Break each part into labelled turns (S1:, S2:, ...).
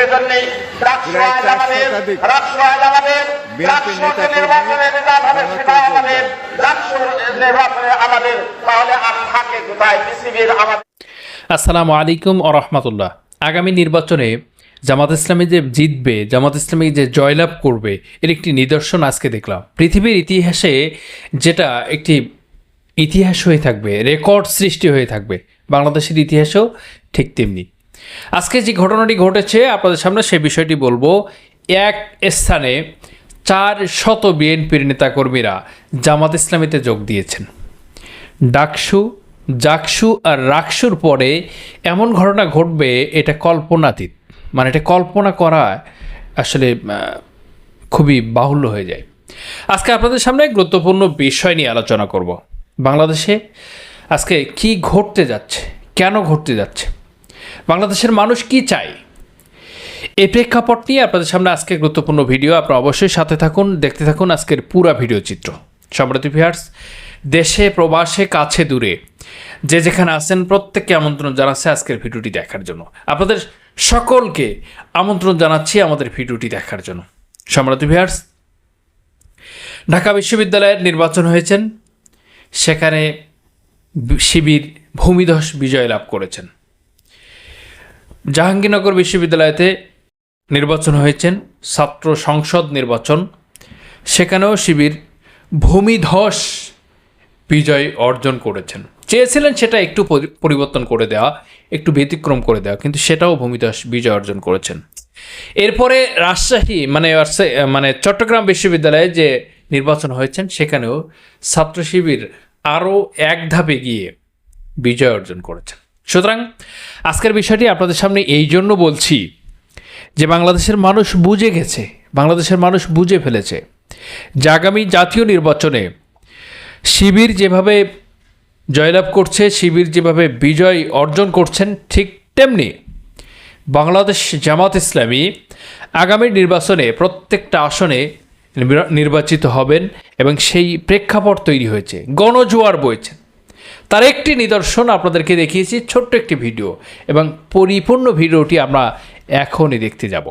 S1: সেজন্যই রাষ্ট্র আজ আমাদের রাষ্ট্র আজ আমাদের রাষ্ট্রকে নির্বাচনে রেজাল্ট হবে সেটাই আমাদের রাষ্ট্র নির্বাচনে আমাদের তাহলে আর থাকে কোথায়? বিসিবির আমাদের।
S2: আসসালামু আলাইকুম ও রহমতুল্লাহ। আগামী নির্বাচনে জামাত ইসলামী যে জিতবে জামাত ইসলামী যে জয়লাভ করবে এর একটি নিদর্শন আজকে দেখলাম। পৃথিবীর ইতিহাসে যেটা একটি ইতিহাস হয়ে থাকবে রেকর্ড সৃষ্টি হয়ে থাকবে বাংলাদেশের ইতিহাসেও ঠিক তেমনি। আজকে যে ঘটনাটি ঘটেছে, আপনাদের সামনে সেই বিষয়টি বলব। এক স্থানে চার শত বিএনপির নেতাকর্মীরা জামাত ইসলামীতে যোগ দিয়েছেন। ডাকসু, জাকসু আর রাকসুর পরে এমন ঘটনা ঘটবে, এটা কল্পনাতীত। মানে এটা কল্পনা করা আসলে খুবই বাহুল্য হয়ে যায়। আজকে আপনাদের সামনে গুরুত্বপূর্ণ বিষয় নিয়ে আলোচনা করব। বাংলাদেশে আজকে কি ঘটতে যাচ্ছে, কেন ঘটতে যাচ্ছে? বাংলাদেশের মানুষ কি চায়? এই প্রেক্ষাপট নিয়ে আপনাদের সামনে আজকে গুরুত্বপূর্ণ ভিডিও। আপনারা অবশ্যই সাথে থাকুন, দেখতে থাকুন আজকের পুরা ভিডিও চিত্র। সম্প্রতি ভিউয়ার্স দেশে, প্রবাসে, কাছে, দূরে, যে যেখানে আছেন, প্রত্যেককে আমন্ত্রণ জানাচ্ছে আজকের ভিডিওটি দেখার জন্য। আপনাদের সকলকে আমন্ত্রণ জানাচ্ছি আমাদের ভিডিওটি দেখার জন্য। সম্প্রতি ভিউয়ার্স ঢাকা বিশ্ববিদ্যালয়ের নির্বাচন হয়েছেন। সেখানে শিবির ভূমিধস বিজয় লাভ করেছেন। জাহাঙ্গীরনগর বিশ্ববিদ্যালয়তে নির্বাচন হয়েছেন, ছাত্র সংসদ নির্বাচন। সেখানেও শিবির ভূমিধস বিজয় অর্জন করেছেন। চেয়েছিলেন সেটা একটু পরিবর্তন করে দেওয়া, একটু ব্যতিক্রম করে দেওয়া, কিন্তু সেটাও ভূমিধস বিজয় অর্জন করেছেন। এরপরে রাজশাহী মানে মানে চট্টগ্রাম বিশ্ববিদ্যালয়ে যে নির্বাচন হয়েছেন, সেখানেও ছাত্র শিবির আরও এক ধাপে গিয়ে বিজয় অর্জন করেছেন। সুতরাং আজকের বিষয়টি আপনাদের সামনে এই জন্য বলছি যে বাংলাদেশের মানুষ বুঝে গেছে, বাংলাদেশের মানুষ বুঝে ফেলেছে যে আগামী জাতীয় নির্বাচনে শিবির যেভাবে জয়লাভ করছে, শিবির যেভাবে বিজয় অর্জন করছেন, ঠিক তেমনি বাংলাদেশ জামাত ইসলামী আগামী নির্বাচনে প্রত্যেকটা আসনে নির্বাচিত হবেন এবং সেই প্রেক্ষাপট তৈরি হয়েছে। গণজোয়ার বইছে। তার একটি নিদর্শন আপনাদেরকে দেখিয়েছি, ছোট্ট একটি ভিডিও এবং পরিপূর্ণ ভিডিওটি আমরা এখনই দেখতে যাব।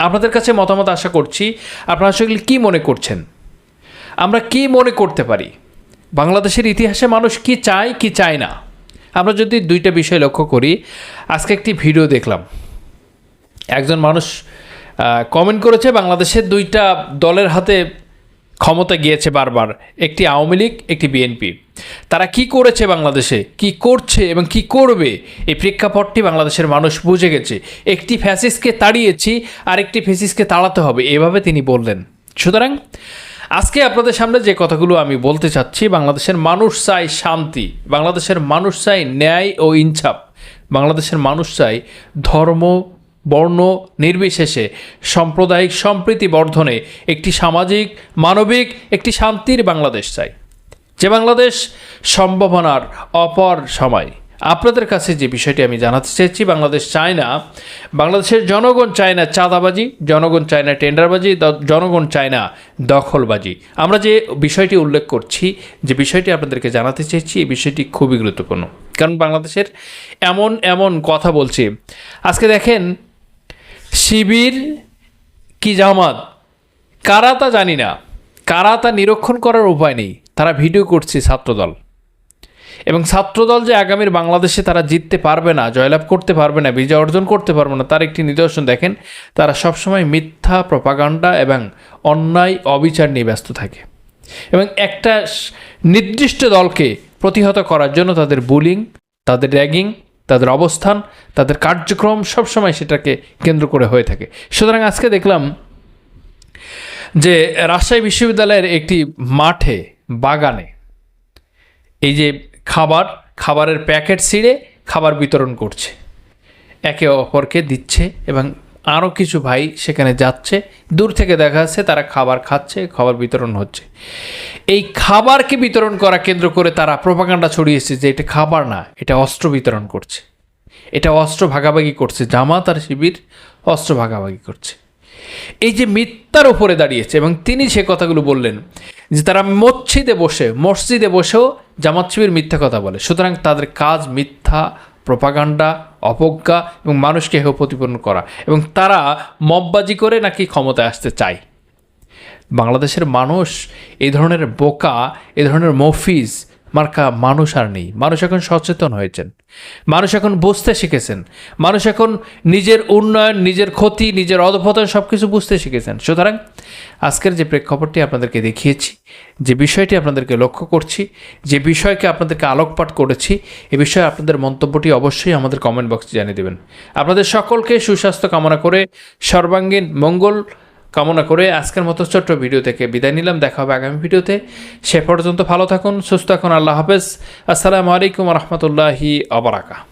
S2: আপনাদের কাছে মতামত আশা করছি, আপনারা আসলে কী মনে করছেন? আমরা কি মনে করতে পারি? বাংলাদেশের ইতিহাসে মানুষ কি চায় কি চায় না? আমরা যদি দুইটা বিষয় লক্ষ্য করি, আজকে একটি ভিডিও দেখলাম। একজন মানুষ কমেন্ট করেছে বাংলাদেশের দুইটা দলের হাতে ক্ষমতা গিয়েছে বারবার। একটি আওয়ামী লীগ, একটি বিএনপি। তারা কি করেছে বাংলাদেশে? কি করছে এবং কি করবে? এই প্রেক্ষাপটটি বাংলাদেশের মানুষ বুঝে গেছে। একটি ফ্যাসিসকে তাড়িয়েছি আর একটি ফ্যাসিসকে তাড়াতে হবে। এভাবে তিনি বললেন। সুতরাং আজকে আপনাদের সামনে যে কথাগুলো আমি বলতে চাচ্ছি, বাংলাদেশের মানুষ চাই শান্তি, বাংলাদেশের মানুষ চাই ন্যায় ও ইনসাফ বাংলাদেশের মানুষ চাই ধর্ম, বর্ণ নির্বিশেষে, সাম্প্রদায়িক সম্প্রীতি বর্ধনে একটি সামাজিক, মানবিক, একটি শান্তির বাংলাদেশ চাই যে বাংলাদেশ সম্ভাবনার অপর সময়। আপনাদের কাছে যে বিষয়টি আমি জানাতে চাইছি বাংলাদেশ চায় না বাংলাদেশের জনগণ চায় না চাঁদাবাজি, জনগণ চায় না টেন্ডারবাজি জনগণ চায় না দখলবাজি। আমরা যে বিষয়টি উল্লেখ করছি, যে বিষয়টি আপনাদেরকে জানাতে চাইছি এই বিষয়টি খুবই গুরুত্বপূর্ণ। কারণ বাংলাদেশের এমন এমন কথা বলছি। আজকে দেখেন, শিবির কি জামাত? কারা তা জানি না। কারা তা নিরীক্ষণ করার উপায় নেই। তারা ভিডিও করছে ছাত্রদল। এবং ছাত্রদল যে আগামীর বাংলাদেশে তারা জিততে পারবে না, জয়লাভ করতে পারবে না, বিজয় অর্জন করতে পারবে না, তার একটি নিদর্শন দেখেন, তারা সবসময় মিথ্যা প্রপাগান্ডা এবং অন্যায় অবিচার নিয়ে ব্যস্ত থাকে। এবং একটা নির্দিষ্ট দলকে প্রতিহত করার জন্য তাদের বুলিং, তাদের র্যাগিং, তাদের অবস্থান, তাদের কার্যক্রম সবসময় সেটাকে কেন্দ্র করে হয়ে থাকে। সুতরাং আজকে দেখলাম যে রাজশাহী বিশ্ববিদ্যালয়ের একটি মাঠে বাগানে। এই যে খাবার, খাবারের প্যাকেট ছিঁড়ে খাবার বিতরণ করছে। একে অপরকে দিচ্ছে এবং আরও কিছু ভাই সেখানে যাচ্ছে। দূর থেকে দেখা যাচ্ছে তারা খাবার খাচ্ছে, খাবার বিতরণ হচ্ছে। এই খাবারকে বিতরণ করা কেন্দ্র করে তারা প্রপাগান্ডা ছড়িয়েছে যে এটা খাবার না, এটা অস্ত্র বিতরণ করছে। এটা অস্ত্র ভাগাভাগি করছে। জামাত আর শিবির অস্ত্র ভাগাভাগি করছে। এই যে মিথ্যার উপরে দাঁড়িয়েছে এবং তিনি সে কথাগুলো বললেন যে তারা মসজিদে বসে, মসজিদে বসেও জামাত শিবির মিথ্যা কথা বলে। সুতরাং তাদের কাজ মিথ্যা, প্রপাগান্ডা অপজ্ঞা এবং মানুষকে হেয় প্রতিপন্ন করা। এবং তারা মববাজি করে নাকি ক্ষমতায় আসতে চায়। বাংলাদেশের মানুষ এই ধরনের বোকা, এ ধরনের মফিজ মার্কা মানুষ আর নেই। মানুষ এখন সচেতন হয়েছেন। মানুষ এখন বুঝতে শিখেছেন। মানুষ এখন নিজের উন্নয়ন, নিজের ক্ষতি, নিজের অধপতন সব কিছু বুঝতে শিখেছেন। সুতরাং আজকের যে প্রেক্ষাপটটি আপনাদেরকে দেখিয়েছি, যে বিষয়টি আপনাদেরকে লক্ষ্য করছি, যে বিষয়কে আপনাদেরকে আলোকপাত করেছি, এ বিষয়ে আপনাদের মন্তব্যটি অবশ্যই আমাদের কমেন্ট বক্সে জানিয়ে দেবেন। আপনাদের সকলকে সুস্বাস্থ্য কামনা করে সর্বাঙ্গীন মঙ্গল কামনা করে আজকের মতো ছোট্ট ভিডিও থেকে বিদায় নিলাম। দেখা হবে আগামী ভিডিওতে। সে পর্যন্ত ভালো থাকুন, সুস্থ থাকুন। আল্লাহ হাফেজ। আসসালামু আলাইকুম রহমতুল্লাহি আবরাকা